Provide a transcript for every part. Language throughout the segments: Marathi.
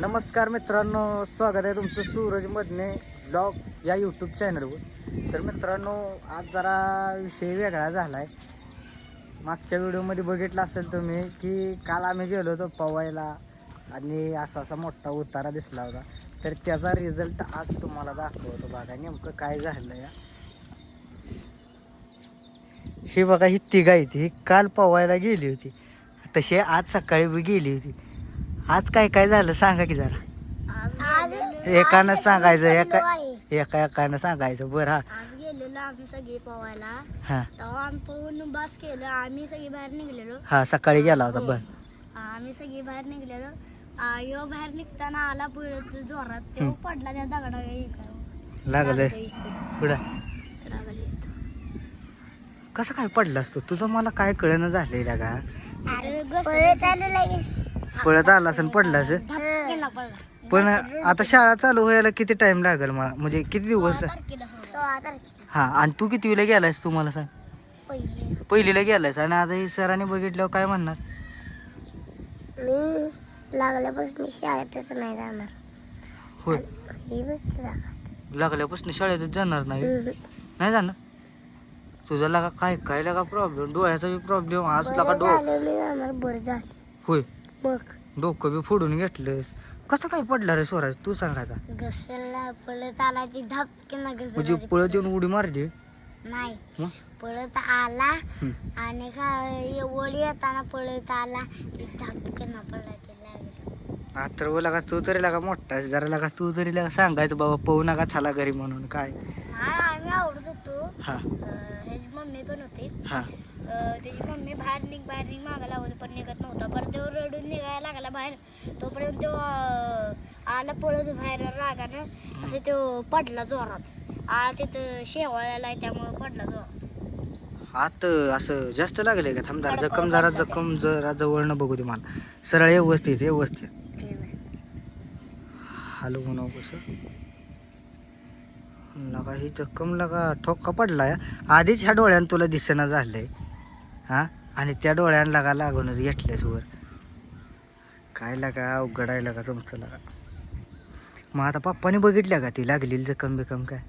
नमस्कार मित्रांनो स्वागत आहे तुमचं सूरज मधने ब्लॉग या यूट्यूब चॅनलवर तर मित्रांनो आज जरा विषय वेगळा झाला आहे मागच्या व्हिडिओमध्ये बघितलं असेल तुम्ही की काल आम्ही गेलो होतो पवायला आणि असा असा मोठा उतारा दिसला होता. तर त्याचा रिझल्ट आज तुम्हाला दाखवतो बघा नेमकं काय झालं या ही बघा ही तिघा आहे ही काल पवायला गेली होती. तशी आज सकाळी गेली होती. आज काय काय झालं सांगा की जरा. एकानं सांगायचं एका एका एकानं सांगायचं बरं हा. आज गेलेलो आम्ही सगळे पोवायला हा. तेव्हा आम्ही पोहून बस केलं आम्ही सगळे बाहेर निघलेलो. हा सकाळी गेला होता बर. आम्ही सगळे बाहेर निघलेलो. आ, बाहेर निघताना आला पळत जोरात. तेव्हा पडला त्या दगडा लागलं. पुढं कसं काय पडलं असतो तुझं मला काय कळणं झालेलं का? पळत आला असं पडलं असं पडला पण आता शाळा चालू व्हायला किती टाइम लागेल मला? म्हणजे किती दिवस? तारखेला सोळा तारखेला. हा आणि तू कितीला गेलायस तू मला सांग? पहिले पहिलीला गेलायस आणि आता हे सरांनी बघितल्यावर काय म्हणणार? मी लागल्यापासून शाळेतच नाही जाणार. होय. हे लागल्यापासून शाळेतच जाणार नाही? नाही जाणार? तुझा लागा काय काय लागा प्रॉब्लेम डोळ्याचा बी प्रॉब्लेम आज लागा डो मी जाणार बरं झालं. होय. बघ. डोकं बी फोडून घेतलंस कसं काय पडलं रे स्वराज? तू सांग आता. घसरला पळत आला ती धपके ना म्हणजे घसरला पळत येऊन उडी मारली? नाही. मग? पळत आला. आणि काय वळी येताना पळत आला. ती धपके ना पडला ते लागलं लागा तू तरी लागा मोठा. जरा लागा तू तरी लागा. सांगायचं बाबा पाहू नका छाला घरी म्हणून काय? नाही होतो. हा. ह्याची मम्मी पण होती. हा. त्याची मम्मी बाहेर निघ बाहेर निघ मागा लावली पण निघत नव्हता. परत तो रडून निघायला लागला बाहेर. तोपर्यंत तो आला पळत बाहेर रागानं. असं तो पडला जोरात. आला तिथं शेवाळ्याला आहे त्यामुळे पडला जोरात. आत असं जास्त लागले का? थांब जरा जखम जरा जखम जरा जवळ न बघू दे मला. सरळ व्यवस्थित व्यवस्थित. हलवू नको कसं? लगा ही जखम लगा ठोका पडला आधीच ह्या डोळ्यानं तुला दिसेना झालंय. हा? आणि त्या डोळ्यानं लगा लागूनच घेतलेस वर. काय लागा आहे लागा तुमचं लागा. मग आता पप्पाने बघितल्या का ती? लागलेली जखम बिकम काय?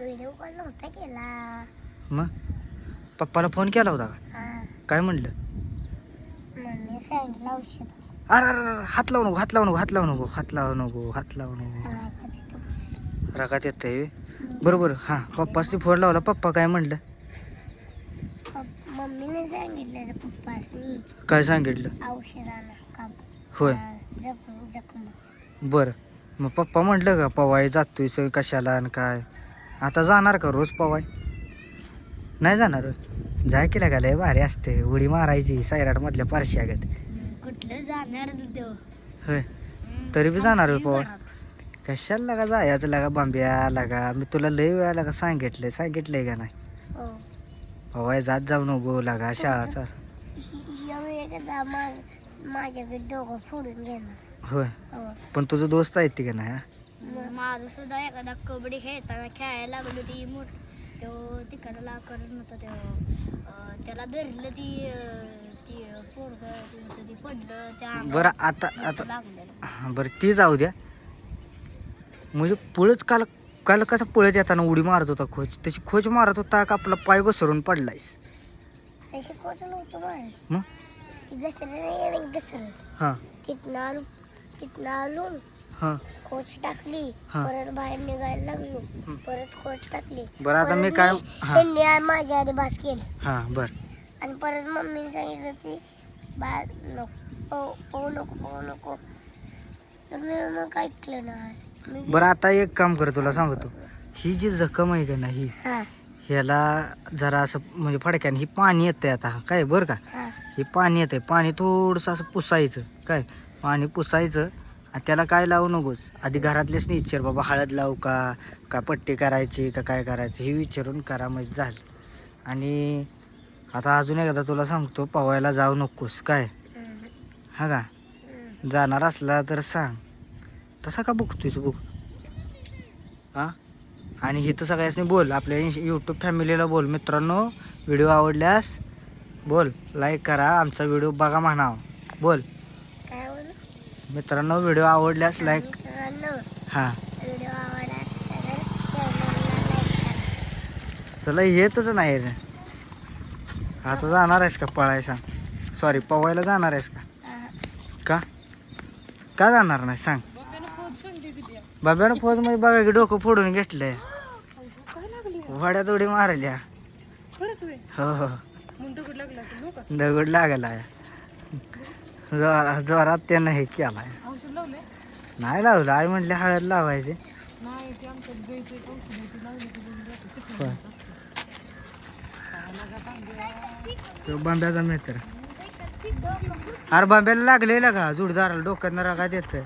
व्हिडिओ कॉल नव्हता केला. मग? पप्पाला फोन केला होता का? काय म्हणलं? अरे अरे हात लावू नको हात लावू नको हात लावू नको हात लावू नको हात लावू नको. रागात येतंय. बरोबर हां. पप्पासनी फोन लावला पप्पा काय म्हणलं? मम्मीने सांगितलं काय सांगितलं? औषधाला काम होय. जखम जखम. बरं. मग पप्पा म्हटलं का पवाय जातोय सगळं कशाला आणि काय? आता जाणार का रोज पवाय नाही जाणार होय. जाय केला का लय भारी असते. उडी मारायची सैराट मधल्या पारशागत कुठलं जाणार देव? होय. तरी बी जाणार होय पवाय कशाला लागा जायचं लागा बांब्या लागा? मी तुला लय वेळा लागा सांगितलंय. सांगितलंय का नाही? हो. पवाय जात जाऊ नको लागा शाळाचा. एकदा माझ्याकडे डोकं फोडून घेणार. होय. हो. पण तुझं दोस्त आहेत ती का नाही हा? माझं सुद्धा एखादा कबड्डी खेळताना खेळायला लागलो ती मोठ तो तिकडला करत नव्हता तो. अं, त्याला धरलं ती अं, ती पोरग ती पडलं त्या अंगावर बरं आता आता लागलेलं. हा, बरं ती जाऊ द्या. म्हणजे पुळच काल काल कसा पळत येताना उडी मारत होता खोच? त्याची खोच मारत होता का आपला पाय घसरून पडलायस? त्याची कोच नव्हतं मारत. मग? ती घसरलं नाही आणि घसरलं. हां. तिथनं आलो तिथनं आलो हां. कोच टाकली हा. परत बाहेर निघायला लागलो. परत कोच टाकली. बरं आता मी परत काय मी- हां. त्यांनी आ- माझ्या आधी बास केलं. हां बरं. आणि परत मम्मीने सांगितलं की बा नको पोहू नको पोहू नको. तर मी मग ऐकलं नाही. बरं आता एक काम कर तुला सांगतो. ही जी जखम आहे का नाही हा ह्याला जरा असं म्हणजे फडक्याने ही पाणी येतंय आता काय बरं का? हा. पाणी येतंय पाणी थोडंसं असं पुसायचं काय? पाणी पुसायचं आणि त्याला काय लावू नकोस? आधी घरातलेच नाही विचार बाबा हळद लावू का? का पट्टी करायची का काय करायचं? हे विचारून करा म्हणजे झालं. आणि आता अजून एकदा तुला सांगतो पवायला जाऊ नकोस काय. हा का. जाणार असला तर सांग. तसा का बघतोयस बघ? हां? आणि इथं सगळ्यांनी बोल आपल्या यूट्यूब फॅमिलीला बोल. मित्रांनो व्हिडिओ आवडल्यास बोल लाईक करा. आमचा व्हिडिओ बघा म्हणावं. बोल. मित्रांनो व्हिडिओ आवडल्यास लाईक हां. चला येतच नाही रे. आता जाणार आहेस का पळायला? सॉरी पवायला जाणार आहेस का? का जाणार नाही? सांग. बाब्यानं फोजमध्ये बघा की डोकं फोडून घेतलंय. वड्यात उडी मारल्या. हो हो. दगड लागलाय. जोरात जोरात त्यानं हे केलाय. नाही लावलं. आई म्हटले हळद लावायचे. तो बांब्याचा मित्र अरे बांब्याला लागलेला का? जोडदाराला डोक्यात रागात येत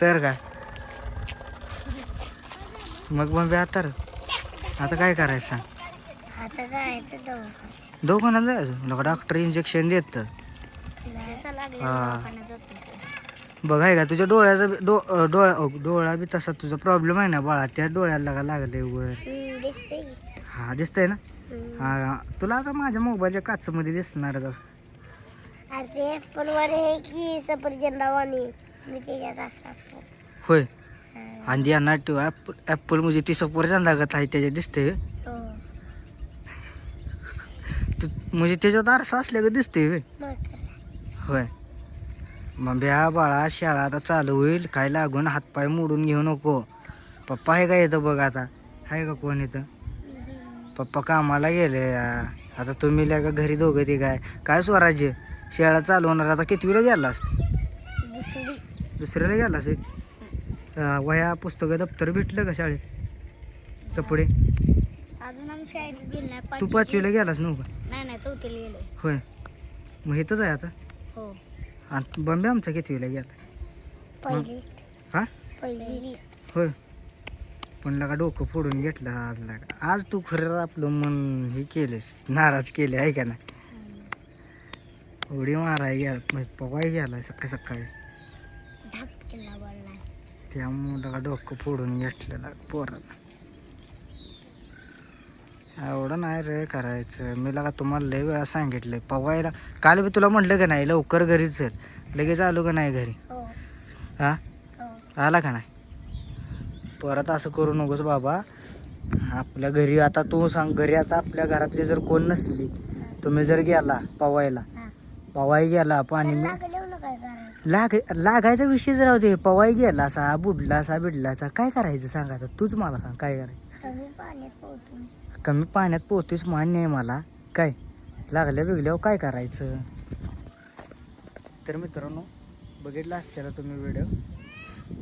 तर काय मग बांब्या आता. आता काय करायचं सांग? दवाखान्यात. जायचं? लोक डॉक्टर इंजेक्शन देत. जसं लागलं हा. दवाखान्यात जातो. बघ आहे का? तुझ्या डोळ्याचा डो डोळा डोळा बी तसा तुझा प्रॉब्लेम आहे ना बाळा. त्या डोळ्याला का लागले वर. दिसते हा दिसतंय ना? हा तुला आता माझ्या मोबाईलच्या काचमध्ये हे की सफरचंदावानी मी त्याच्यात असं असतो होय. आणि यांना ॲपल ॲपल म्हणजे ती सफरचंद लागत आहे त्याच्यात दिसते हो. तू म्हणजे त्याच्यात आरसा असल्या दिसते होय. होय. मग ब्या बाळा शाळा आता चालू होईल. काय लागून हातपाय मोडून घेऊ नको. पप्पा आहे का येतं बघ आता? आहे का कोण येतं पप्पा कामाला गेले. आता तुम्ही का घरी दोघं ते काय? काय स्वराज्य? शाळा चालू होणार. आता कितवीला गेलास? दुसरी दुसऱ्याला गेलास होय? आ, वह्या पुस्तकं दप्तर भेटलं का शाळेत? कपडे? अजून आम्ही शाळेत गेलो नाही. तू पाचवीला गेलास नव्हतं नाही नाही चौथीला गेलोय. होय. मग इथंच आहे आता? हो. आणि बंबे आमचा कितवीला गेला? हा? होय. पण लगा डोकं फोडून घेतलं आज लागा. आज तू खरं आपलं मन हे केलेस नाराज केले आहे का नाही उडी माराय गेला पवाय गेला सकाळी सकाळी. बोलला त्यामुळं लगा डोकं फोडून घेतलेलं पोराला एवढं नाही रे करायचं. मी लगा तुम्हाला लय वेळा सांगितलंय. पवायला काल मी तुला म्हटलं का नाही लवकर घरी चल. लगेच आलो का नाही घरी? हो. हा? हो. आला का नाही? परत असं करू नकोस बाबा. आपल्या घरी आता तू सांग घरी आता आपल्या घरातली जर कोण नसली तुम्ही जर गेला पवायला. पवाई गेला पाणी तर लागलं ना काय करायचं लाग लागायचा विषयच राहू दे पवाई गेला असा बुडला असा बिडलासा काय करायचं सांग आता? तूच मला सांग काय करायचं? कमी पाण्यात पोहतोस मान्य आहे मला. काय? लागल्या बिगल्यावर काय करायचं? तर मित्रांनो बघितला आजच्याला तुम्ही व्हिडिओ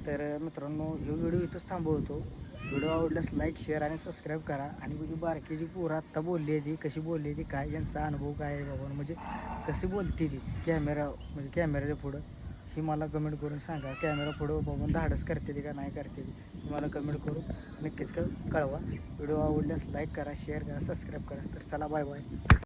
तर मित्रांनो हा व्हिडिओ इथंच थांबवतो. व्हिडिओ आवडल्यास लाईक शेअर आणि सबस्क्राईब करा. आणि तुझी बारकी जी पोरं आत्ता बोलली आहे ती कशी बोलली आहे ती काय यांचा अनुभव काय आहे बाबा? म्हणजे कशी बोलते ती? कॅमेरा म्हणजे कॅमेऱ्याच्या पुढं. ही मला कमेंट करून सांगा. कॅमेरा पुढं बाबा धाडस करते ती का नाही करते ती मला कमेंट करून नक्कीच कळवा. व्हिडिओ आवडल्यास लाईक करा शेअर करा सबस्क्राईब करा. तर चला बाय बाय